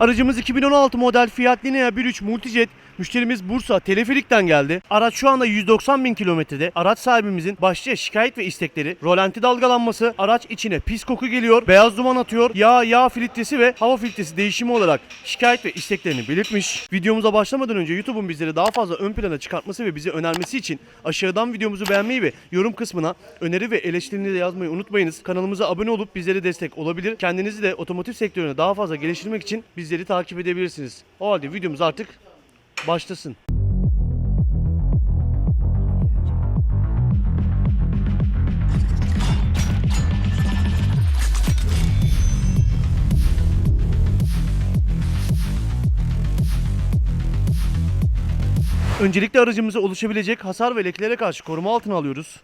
Aracımız 2016 model Fiat Linea 1.3 Multijet. Müşterimiz Bursa Teleferik'ten geldi. Araç şu anda 190 bin kilometrede. Araç sahibimizin başlıca şikayet ve istekleri rolanti dalgalanması, araç içine pis koku geliyor, beyaz duman atıyor, yağ, yağ filtresi ve hava filtresi değişimi olarak şikayet ve isteklerini belirtmiş. Videomuza başlamadan önce YouTube'un bizleri daha fazla ön plana çıkartması ve bizi önermesi için aşağıdan videomuzu beğenmeyi ve yorum kısmına öneri ve eleştirilerinizi de yazmayı unutmayınız. Kanalımıza abone olup bizlere destek olabilir. Kendinizi de otomotiv sektörüne daha fazla geliştirmek için bizleri takip edebilirsiniz. O halde videomuz artık başlasın. Öncelikle aracımıza oluşabilecek hasar ve lekelere karşı koruma altına alıyoruz.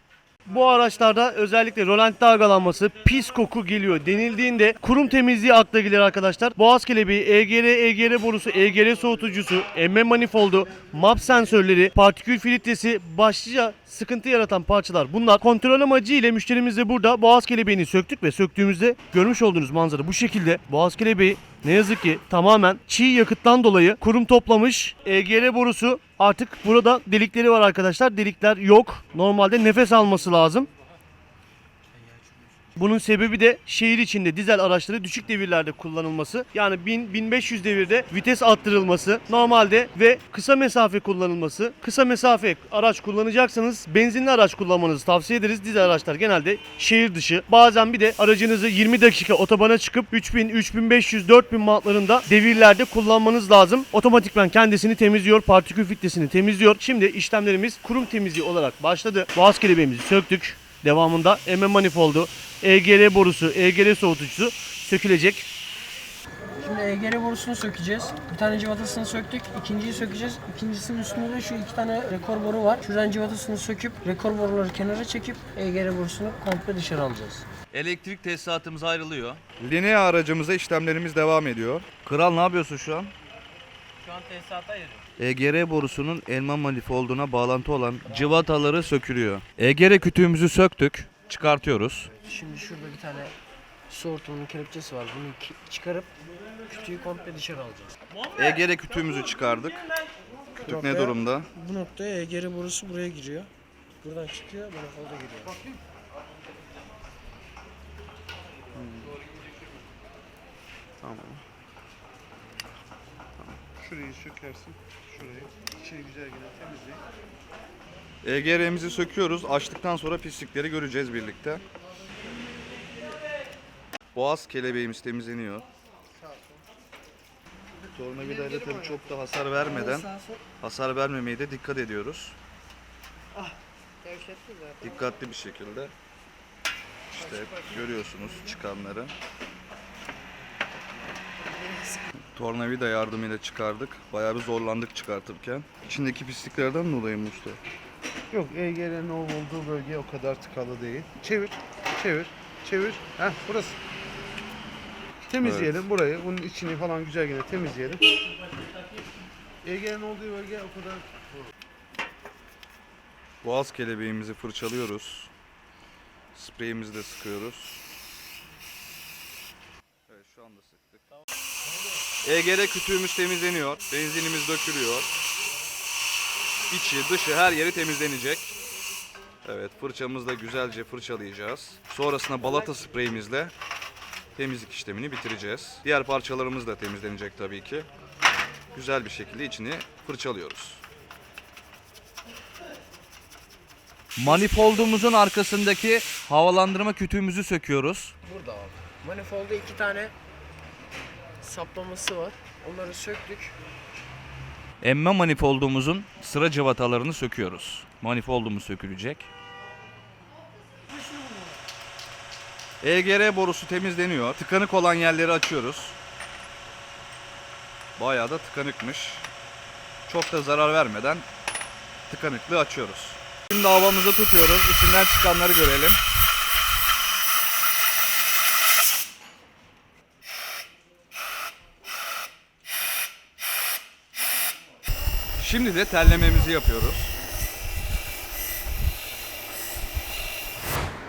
Bu araçlarda özellikle rolanti dalgalanması, pis koku geliyor denildiğinde kurum temizliği akla gelir arkadaşlar. Boğaz kelebeği, EGR, EGR borusu, EGR soğutucusu, emme manifoldu, map sensörleri, partikül filtresi başlıca sıkıntı yaratan parçalar bunlar. Kontrol amacı ile müşterimiz de burada boğaz kelebeğini söktük ve söktüğümüzde görmüş olduğunuz manzara bu şekilde. Boğaz kelebeği ne yazık ki tamamen çiğ yakıttan dolayı kurum toplamış. EGR borusu artık burada delikleri var arkadaşlar. Delikler yok. Normalde nefes alması lazım. Bunun sebebi de şehir içinde dizel araçları düşük devirlerde kullanılması. Yani 1000-1500 devirde vites arttırılması normalde ve kısa mesafe kullanılması. Kısa mesafe araç kullanacaksanız benzinli araç kullanmanızı tavsiye ederiz. Dizel araçlar genelde şehir dışı. Bazen bir de aracınızı 20 dakika otobana çıkıp 3000, 3500, 4000 manatlarında devirlerde kullanmanız lazım. Otomatikman kendisini temizliyor, partikül filtresini temizliyor. Şimdi işlemlerimiz kurum temizliği olarak başladı. Boğaz kelebeğimizi söktük. Devamında MM manifoldu, EGR borusu, EGR soğutucusu sökülecek. Şimdi EGR borusunu sökeceğiz. Bir tane civatasını söktük. ikinciyi sökeceğiz. İkincisinin üstünde de şu iki tane rekor boru var. Şuradan civatasını söküp rekor boruları kenara çekip EGR borusunu komple dışarı alacağız. Elektrik tesisatımız ayrılıyor. Linea aracımıza işlemlerimiz devam ediyor. Kral ne yapıyorsun şu an? An tesisata ayırıyor. EGR borusunun elma manifolduna bağlantı olan cıvataları sökülüyor. EGR kütüğümüzü söktük. Çıkartıyoruz. Şimdi şurada bir tane su hortumunun kelepçesi var. Bunu ki- çıkarıp kütüğü komple dışarı alacağız. EGR kütüğümüzü çıkardık. Kütük ne durumda? Bu noktaya EGR borusu buraya giriyor. Buradan çıkıyor, manifolda giriyor. Şurayı sökersin. Şurayı. İçini güzel gene temizleyin. EGR'mizi söküyoruz. Açtıktan sonra pislikleri göreceğiz birlikte. Boğaz kelebeğimiz temizleniyor. Tornavidayla tabii çok da hasar vermeden hasar vermemeye de dikkat ediyoruz. Dikkatli bir şekilde. İşte görüyorsunuz çıkanları. Tornavida yardımıyla çıkardık. Bayağı bir zorlandık çıkartırken. İçindeki pisliklerden dolayı mı usta? Yok EGR'nin olduğu bölge o kadar tıkalı değil. Çevir. Çevir. Çevir. Heh burası. Temizleyelim burayı. Bunun içini falan güzel gene temizleyelim. EGR'nin olduğu bölge o kadar Boğaz kelebeğimizi fırçalıyoruz. Spreyimizi de sıkıyoruz. Evet şu anda sıktık. EGR kütüğümüz temizleniyor. Benzinimiz dökülüyor. İçi, dışı her yeri temizlenecek. Evet fırçamızla güzelce fırçalayacağız. Sonrasında balata spreyimizle temizlik işlemini bitireceğiz. Diğer parçalarımız da temizlenecek tabii ki. Güzel bir şekilde içini fırçalıyoruz. Manifoldumuzun arkasındaki havalandırma kütüğümüzü söküyoruz. Burada abi. Manifolda iki tane saplaması var. Onları söktük. Emme manifoldumuzun sıra cıvatalarını söküyoruz. Manifoldumuz sökülecek. EGR borusu temizleniyor. Tıkanık olan yerleri açıyoruz. Bayağı da tıkanıkmış. Çok da zarar vermeden tıkanıklığı açıyoruz. Şimdi havamızı tutuyoruz. İçinden çıkanları görelim. Şimdi de terlememizi yapıyoruz.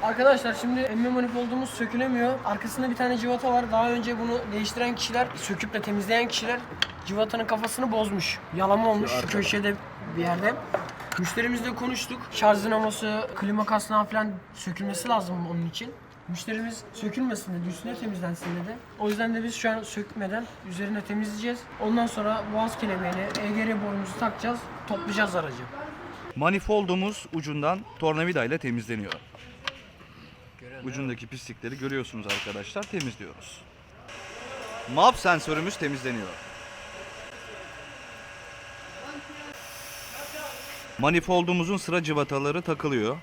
Arkadaşlar şimdi emme manifoldumuz sökülemiyor. Arkasında bir tane civata var. Daha önce bunu değiştiren kişiler, söküp de temizleyen kişiler civatanın kafasını bozmuş. Yalama olmuş şu köşede bir yerde. Müşterimizle konuştuk. Şarj dinamosu, klima kasnağı falan sökülmesi lazım onun için. Müşterimiz sökülmesin dedi, üstüne temizlensin dedi. O yüzden de biz şu an sökmeden üzerine temizleyeceğiz. Ondan sonra boğaz kelebeğini, EGR borumuzu takacağız, toplayacağız aracı. Manifoldumuz ucundan tornavida ile temizleniyor. Ucundaki pislikleri görüyorsunuz arkadaşlar temizliyoruz. MAP sensörümüz temizleniyor. Manifoldumuzun sıra cıvataları takılıyor.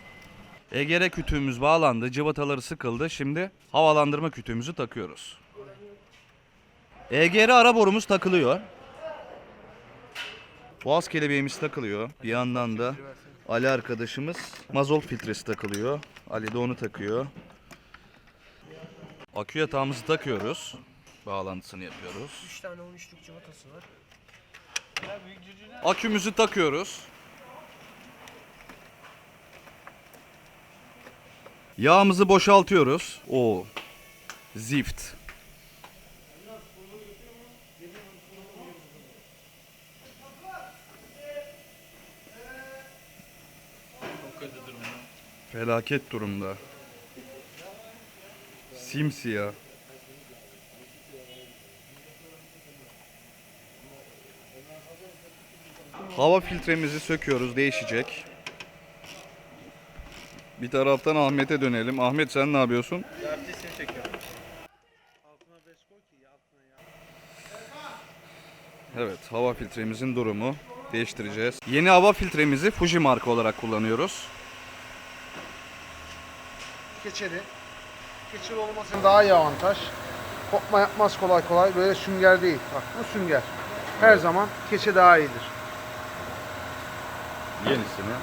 EGR kütüğümüz bağlandı, cıvataları sıkıldı. Şimdi havalandırma kütüğümüzü takıyoruz. EGR ara borumuz takılıyor. Boğaz kelebeğimiz takılıyor. Bir yandan da Ali arkadaşımız mazot filtresi takılıyor. Ali de onu takıyor. Akü yatağımızı takıyoruz. Bağlantısını yapıyoruz. 3 tane 13'lük civatası var. Akümüzü takıyoruz. Yağımızı boşaltıyoruz. O zift. Felaket durumda. Simsiyah. Hava filtremizi söküyoruz, değişecek. Bir taraftan Ahmet'e dönelim. Ahmet sen ne yapıyorsun? Evet, hava filtremizin durumu değiştireceğiz. Yeni hava filtremizi Fuji marka olarak kullanıyoruz. Keçeli. Keçeli olması daha iyi avantaj. Kopma yapmaz kolay kolay. Böyle sünger değil. Bak bu sünger. Her zaman keçe daha iyidir. Yenisini.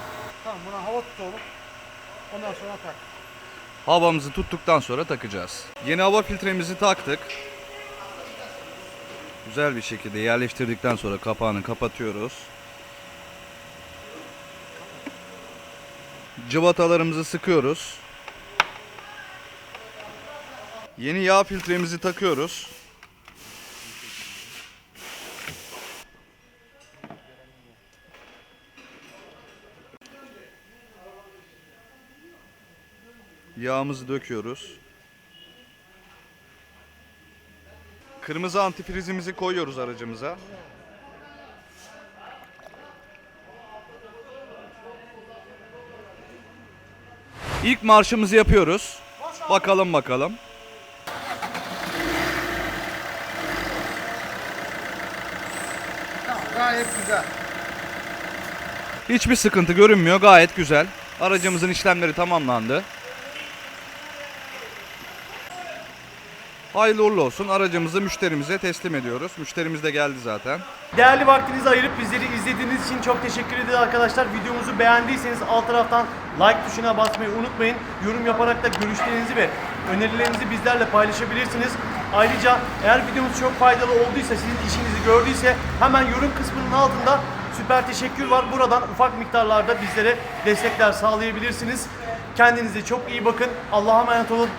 Tamam buna hava tutalım. Ondan sonra tak. Havamızı tuttuktan sonra takacağız. Yeni hava filtremizi taktık. Güzel bir şekilde yerleştirdikten sonra kapağını kapatıyoruz. Cıvatalarımızı sıkıyoruz. Yeni yağ filtremizi takıyoruz. Yağımızı döküyoruz. Kırmızı antifrizimizi koyuyoruz aracımıza. İlk marşımızı yapıyoruz. Bakalım bakalım. Gayet güzel. Hiçbir sıkıntı görünmüyor. Gayet güzel. Aracımızın işlemleri tamamlandı. Hayırlı uğurlu olsun. Aracımızı müşterimize teslim ediyoruz. Müşterimiz de geldi zaten. Değerli vaktinizi ayırıp bizleri izlediğiniz için çok teşekkür ederiz arkadaşlar. Videomuzu beğendiyseniz alt taraftan like tuşuna basmayı unutmayın. Yorum yaparak da görüşlerinizi ve önerilerinizi bizlerle paylaşabilirsiniz. Ayrıca eğer videomuz çok faydalı olduysa, sizin işinizi gördüyse hemen yorum kısmının altında süper teşekkür var. Buradan ufak miktarlarda bizlere destekler sağlayabilirsiniz. Kendinize çok iyi bakın. Allah'a emanet olun.